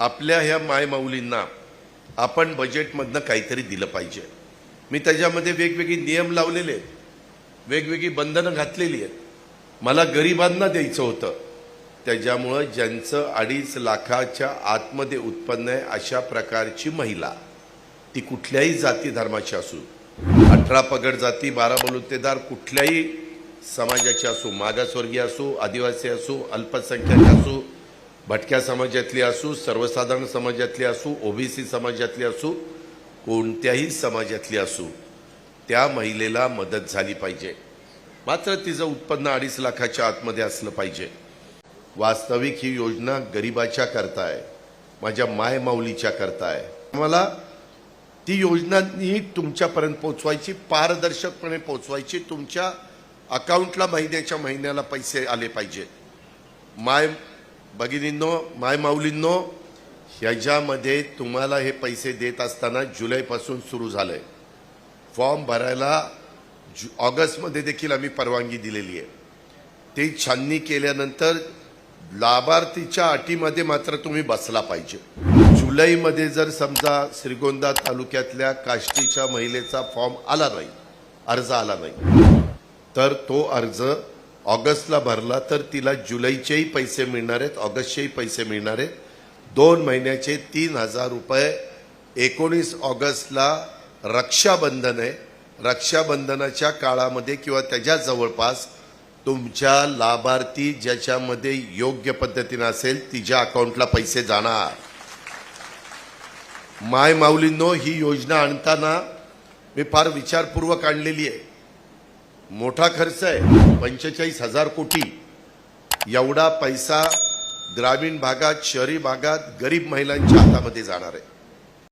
आपल्या ह्या मायमाऊलींना आपण बजेटमधनं काहीतरी दिलं पाहिजे. मी त्याच्यामध्ये वेगवेगळी नियम लावलेले आहेत. वेगवेगळी बंधनं घातलेली आहेत. मला गरिबांना द्यायचं होतं. त्याच्यामुळं ज्यांचं अडीच लाखाच्या आतमध्ये उत्पन्न आहे अशा प्रकारची महिला ती कुठल्याही जाती धर्माची असू अठरा पगड जाती बारा बलुतेदार कुठल्याही समाजाची असो मागासवर्गीय असो आदिवासी असो अल्पसंख्याक असो भटक्या समाजातली असू सर्वसाधारण समाजातली असू ओबीसी समाजातली असू कोणत्याही समाजातली असू त्या महिलेला मदत झाली पाहिजे. मात्र तिचं उत्पन्न अडीच लाखाच्या आतमध्ये असलं पाहिजे. वास्तविक ही योजना गरिबाच्या करता आहे माझ्या माय माऊलीच्या करता आहे मला ती योजना नीट तुमच्यापर्यंत पोचवायची पारदर्शकपणे पोचवायची तुमच्या अकाउंटला महिन्याच्या महिन्याला पैसे आले पाहिजेत माय भगिनींनो मायमाऊलींनो ह्याच्यामध्ये तुम्हाला हे पैसे देत असताना जुलैपासून सुरू झालंय. फॉर्म भरायला जु ऑगस्टमध्ये देखील आम्ही परवानगी दिलेली आहे. ते छाननी केल्यानंतर लाभार्थीच्या अटीमध्ये मात्र तुम्ही बसला पाहिजे. जुलैमध्ये जर समजा श्रीगोंदा तालुक्यातल्या काष्टीच्या महिलेचा फॉर्म आला नाही अर्ज आला नाही तर तो अर्ज ऑगस्टला भरला तर तिला जुलैचेही पैसे मिळणार आहेत ऑगस्टचेही पैसे मिळणार आहेत. दोन महिन्याचे तीन हजार रुपये. एकोणीस ऑगस्टला रक्षाबंधन आहे. रक्षाबंधनाच्या काळामध्ये किंवा त्याच्या जवळपास तुमच्या लाभार्थी ज्याच्यामध्ये योग्य पद्धतीनं असेल तिच्या अकाउंटला पैसे जाणार. माय माऊलींनो ही योजना आणताना मी फार विचारपूर्वक आणलेली आहे. मोठा खर्च आहे. पंचेचाळीस हजार कोटी. एवढा पैसा ग्रामीण भागात शहरी भागात गरीब महिलांच्या हातामध्ये जाणार आहे.